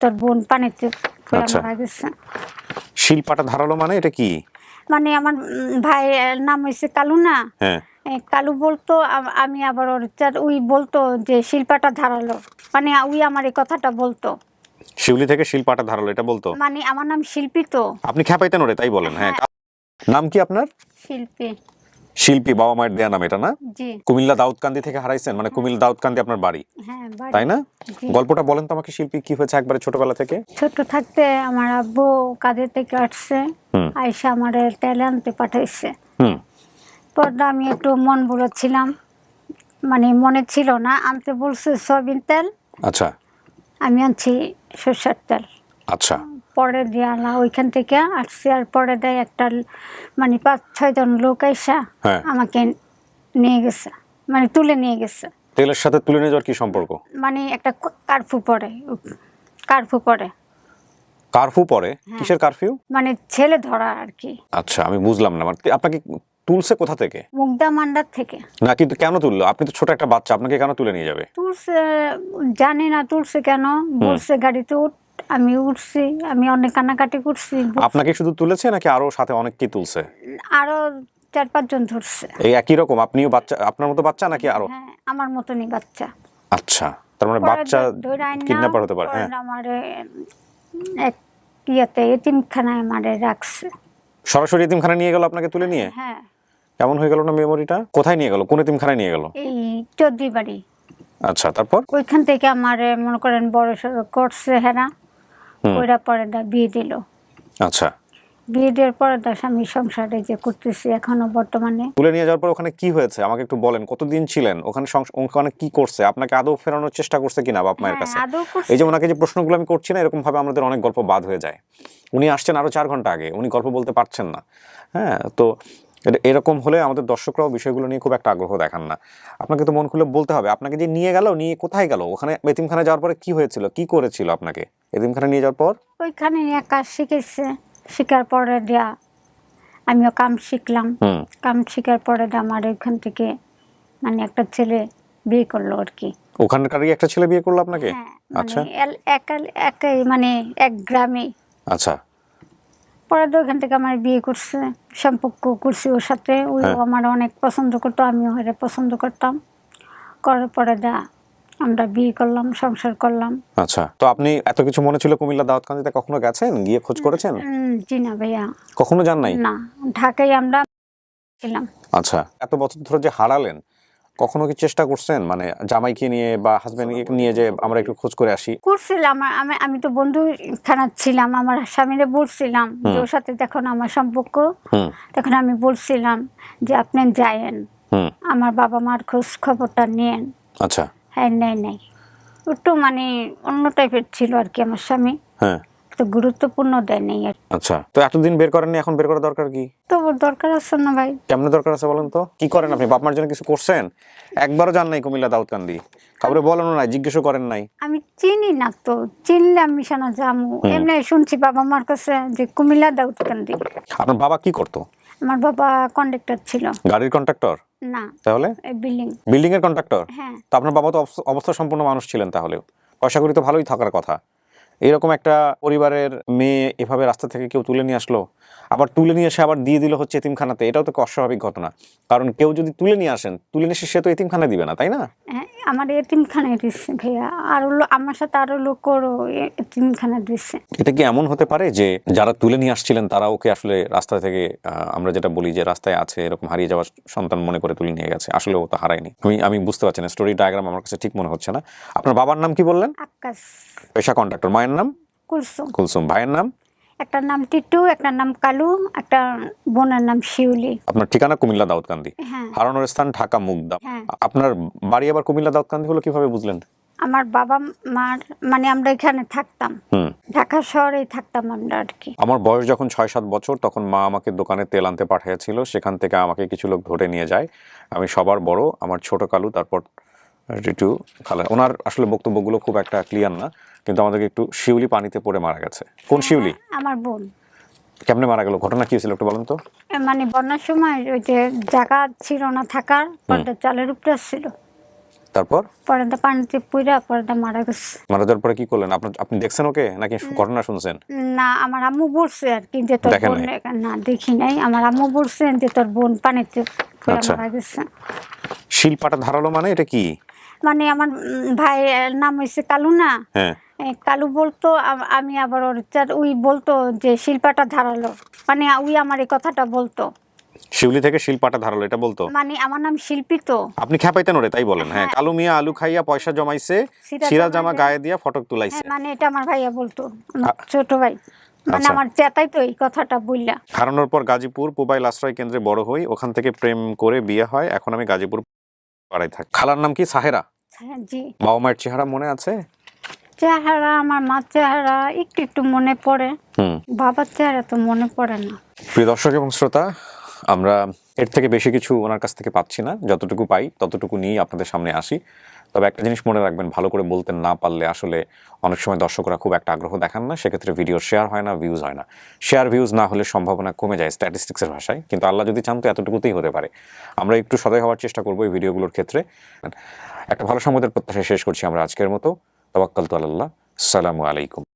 তোর বোন পানিতে আচ্ছা। মারা গেছে। শিলপাটা ধারালো মানে এটা কি? মানে আমার ভাইয়ের নাম হয়েছে কালু না? হ্যাঁ। কালু বলতো আমি আবার ওর উই বলতো যে শিল্পাটা ধারালো। মানে উই আমার এই কথাটা বলতো। শিউলি থেকে শিলপাটা ধারালো এটা বলতো? মানে আমার নাম শিল্পী তো। আপনি খেপাইতেন ওরে তাই বলেন হ্যাঁ। নাম কি আপনার? শিল্পী। শিল্পী বাবা মায়ের দেয়া নাম এটা না? কুমিল্লা দাউদকান্দি থেকে হারাইছেন মানে কুমিল্লা দাউদকান্দি আপনার বাড়ি। হ্যাঁ তাই না? গল্পটা বলেন তো আমাকে শিল্পী কি হয়েছে একবারে ছোটবেলা থেকে? ছোট থাকতে আমার আব্বু কাজের থেকে আসছে। আইসা আমার তেলে আনতে পাঠাইছে। হুম। পরটা আমি একটু মন বলেছিলাম মানে মনে ছিল না আনতে বলছে সয়াবিন তেল। আচ্ছা। আমি আনছি সরষের তেল। আচ্ছা। পরে দিয়ে আলা ওইখান থেকে আসছি আর পরে দেয় একটা মানে পাঁচ ছয়জন লোক আইসা হ্যাঁ। আমাকে নিয়ে গেছে মানে তুলে নিয়ে গেছে। তেলের সাথে তুলে নিয়ে যাওয়ার কি সম্পর্ক? মানে একটা ক- কার্ফু পরে কার্ফু পরে। কারফিউ পরে? হ্যাঁ। কিসের কারফিউ? মানে ছেলে ধরা আর কি। আচ্ছা আমি বুঝলাম না মানে আপনাকে তুলছে কোথা থেকে? মুগদা মান্ডার থেকে। না কিন্তু কেন তুললো? আপনি তো ছোট একটা বাচ্চা আপনাকে কেন তুলে নিয়ে যাবে? তুলছে জানি না তুলছে কেন বলছে গাড়িতে উঠ আমি উঠছি আমি অনেক কান্নাকাটি করছি। আপনাকে শুধু তুলেছে নাকি আরও সাথে অনেক কি তুলছে? আরও চার পাঁচজন ধরছে। এই একই রকম আপনিও বাচ্চা আপনার মতো বাচ্চা নাকি আরও? হ্যাঁ আমার মতনই বাচ্চা। আচ্ছা তার মানে বাচ্চা কিডন্যাপার হতে পারে হ্যাঁ। আমারে এক ইয়েতে এতিমখানায় মারে রাখছে। সরাসরি এতিমখানা নিয়ে গেল আপনাকে তুলে নিয়ে? হ্যাঁ। কেমন হয়ে গেল না মেমোরিটা? কোথায় নিয়ে গেল? কোন এতিমখানায় নিয়ে গেল? এই চৌধুরী বাড়ি। আচ্ছা তারপর? ওইখান থেকে আমার মনে করেন বড় সড়ো করছে হেরা। ওইরা পরে দা বিয়ে দিল। আচ্ছা। বিয়ে দেওয়ার পরে তার স্বামী সংসারে যে করতেছি এখনও বর্তমানে। তুলে নিয়ে যাওয়ার পর ওখানে কি হয়েছে? আমাকে একটু বলেন কতদিন ছিলেন? ওখানে ওখানে কি করছে? আপনাকে আদৌ ফেরানোর চেষ্টা করছে কিনা বাপ মায়ের হ্যাঁ, কাছে? এই যে ওনাকে যে প্রশ্নগুলো আমি করছি না এরকম ভাবে আমাদের অনেক গল্প বাদ হয়ে যায়। উনি আসছেন আরও চার ঘণ্টা আগে উনি গল্প বলতে পারছেন না। হ্যাঁ তো এরকম হলে আমাদের দর্শকরাও বিষয়গুলো নিয়ে খুব একটা আগ্রহ দেখান না। আপনাকে তো মন খুলে বলতে হবে আপনাকে যে নিয়ে গেল নিয়ে কোথায় গেল? ওখানে এতিমখানা যাওয়ার পরে কি হয়েছিল? কি করেছিল আপনাকে? এতিমখানা নিয়ে যাওয়ার পর? ওইখানে নিয়ে কাজ শিখেছে শিখার পরে দেয়া আমিও কাম শিখলাম। কাম শিখার পরে দেয়া আমার ওইখান থেকে মানে একটা ছেলে বিয়ে করল আর কি। ওখানকারই একটা ছেলে বিয়ে করল আপনাকে? হ্যাঁ আচ্ছা। মানে এল- একা- একাই মানে এক গ্রামে। আচ্ছা। পরে তো ওখান থেকে আমার বিয়ে করছে সম্পর্ক করছি ওর সাথে। ওই হ্যাঁ। আমার অনেক পছন্দ করতো আমিও ওরে পছন্দ করতাম। করার পরে দা আমরা বিয়ে করলাম সংসার করলাম। আচ্ছা তো আপনি এত কিছু মনে ছিল কুমিল্লা দাউদকান্দিতে কখনো গেছেন? গিয়ে খোঁজ করেছেন? জি না ভাইয়া। কখনো যান নাই? না ঢাকায় আমরা ছিলাম। আচ্ছা এত বছর ধরে যে হারালেন কখনো কি চেষ্টা করছেন? মানে জামাইকে নিয়ে বা হাজবেন্ড নিয়ে যে আমরা একটু খোঁজ করে আসি? করছিলাম। আমি আমি তো বন্ধু খানা ছিলাম আমার স্বামীরে বলছিলাম যে ওর সাথে যখন আমার সম্পর্ক। তখন আমি বলছিলাম যে আপনি যায়েন। আমার বাবা মার খোঁজ খবরটা নিয়েন আচ্ছা। হ্যাঁ নেই নেই। একটু মানে অন্য টাইপের ছিল আর কি আমার স্বামী। হ্যাঁ। তো গুরুত্বপূর্ণ দেয় নেই আর। আচ্ছা তো এতদিন বের করেননি এখন বের করা দরকার কি? তো দরকার আছে না ভাই। কেমনে দরকার আছে বলেন তো? কি করেন আপনি? বাপ মার জন্য কিছু করছেন? একবারও যান নাই কুমিল্লা দাউদকান্দি। কাউরে বলেনও নাই জিজ্ঞেসও করেন নাই। আমি চিনি না তো চিনলে আমি জামু এমনি শুনছি বাবা মার কাছে যে কুমিল্লা দাউদকান্দি। আপনার বাবা কি করতো? আমার বাবা কন্ডাক্টর ছিল। গাড়ির কন্ট্রাক্টর না তাহলে? বিল্ডিং বিল্ডিং এর কন্ট্রাক্টর হ্যাঁ। তো আপনার বাবা তো অবস- অবস্থা সম্পন্ন মানুষ ছিলেন তাহলে পয়সা করি তো ভালোই থাকার কথা। এরকম একটা পরিবারের মেয়ে এভাবে রাস্তা থেকে কেউ তুলে নিয়ে আসলো আবার তুলে নিয়ে এসে আবার দিয়ে দিল হচ্ছে এতিমখানাতে এটাও তো অস্বাভাবিক ঘটনা। কারণ কেউ যদি তুলে নিয়ে আসেন তুলে নিয়ে এসে সে তো এতিমখানায় দিবে না তাই না? হ্যাঁ, আমার এতিমখানায় দিচ্ছে ভাইয়া। আরও আমার সাথে আরও লোকেরও এতিমখানা দিচ্ছে এটা কি এমন হতে পারে যে যারা তুলে নিয়ে আসছিলেন তারা ওকে আসলে রাস্তা থেকে আমরা যেটা বলি যে রাস্তায় আছে এরকম হারিয়ে যাওয়া সন্তান মনে করে তুলে নিয়ে গেছে? আসলে ও তো হারায়নি। আমি আমি বুঝতে পারছি না স্টোরি ডায়াগ্রাম আমার কাছে ঠিক মনে হচ্ছে না। আপনার বাবার নাম কি বললেন? আকাশ। পেশা কন্ট্রাক্টর মায়ের নাম? কুলসুম। কুলসুম। ভাইয়ের নাম? একটা নাম টিটু একটা নাম কালু একটা বোনের নাম শিউলি। আপনার ঠিকানা কুমিল্লা দাউদকান্দি? হ্যাঁ। হারানোর স্থান ঢাকা মুগদা। হ্যাঁ। আপনার বাড়ি আবার কুমিল্লা দাউদকান্দি হলো কীভাবে বুঝলেন? আমার বাবা মার মানে আমরা এখানে থাকতাম। হুম। ঢাকা শহরেই থাকতাম আমরা আর কি। আমার বয়স যখন ছয় সাত বছর তখন মা আমাকে দোকানে তেল আনতে পাঠিয়েছিল। সেখান থেকে আমাকে কিছু লোক ধরে নিয়ে যায়। আমি সবার বড় আমার ছোট কালু তারপর রিটু খালা ওনার আসলে বক্তব্যগুলো খুব একটা ক্লিয়ার না। কিন্তু আমাদেরকে একটু শিউলি পানিতে পড়ে মারা গেছে। কোন শিউলি? আমার বোন। কেমনে মারা গেল? ঘটনা কি ছিল একটু বলুন তো। মানে বন্যার সময় ওই যে জায়গা ছিল না থাকার পর্দা চালের উপরে ছিল। তারপর? পরে দা পানিতে পরে দা মারা গেছে। মারা যাওয়ার পরে কি করলেন? আপনার আপনি দেখছেন ওকে নাকি ঘটনা শুনছেন? না আমার আম্মু বলছে আর কি যে তোর বোন না দেখি নাই। আমার আম্মু বলছে যে তোর বোন পানিতে আচ্ছা। মারা গেছে। শিলপাটা ধারালো মানে এটা কি? মানে আমার ভাইয়ের নাম হয়েছে কালু না হ্যাঁ। কালু বলতো আমি আবার ওর উই বলতো যে শিল্পাটা ধারালো। মানে উই আমার এই কথাটা বলতো। শিউলি থেকে শিলপাটা ধারালো এটা বলতো? মানে আমার নাম শিল্পী তো। আপনি খেপাইতেন ওরে তাই বলেন। হ্যাঁ হ্যাঁ। কালু মিয়া আলু খাইয়া পয়সা জমাইছে সিরা জামা গায়ে- দিয়া ফটক তুলাইছে। হ্যাঁ, মানে এটা আমার ভাইয়া বলতো ছোট ভাই। মানে আচ্ছা। আমার চেতাই তো এই কথাটা বললা হারানোর পর গাজীপুর মোবাইল আশ্রয় কেন্দ্রে বড় হই ওখান থেকে প্রেম করে বিয়ে হয় এখন আমি গাজীপুর পাড়ায় থাকি। খালার নাম কি? সাহেরা? হ্যাঁ, জি। বাবা মায়ের চেহারা মনে আছে? চেহারা আমার মার চেহারা একটু একটু মনে পড়ে। বাবার চেহারা তো মনে পড়ে না। প্রিয় দর্শক এবং শ্রোতা আমরা এর থেকে বেশি কিছু ওনার কাছ থেকে পাচ্ছি না। যতটুকু পাই ততটুকু নিয়েই আপনাদের সামনে আসি। তবে একটা জিনিস মনে রাখবেন ভালো করে বলতে না পারলে আসলে অনেক সময় দর্শকরা খুব একটা আগ্রহ দেখান না। সেক্ষেত্রে ভিডিও শেয়ার হয় না ভিউজ হয় না। শেয়ার ভিউজ না হলে সম্ভাবনা কমে যায় স্ট্যাটিস্টিক্সের ভাষায়। কিন্তু আল্লাহ যদি চান তো এতটুকুতেই হতে পারে। আমরা একটু সদয় হওয়ার চেষ্টা করব এই ভিডিওগুলোর ক্ষেত্রে। একটা ভালো সম্মতের প্রত্যাশায় শেষ করছি আমরা আজকের মতো। তবাক্কাল তো আল্লাহ সালামু আলাইকুম।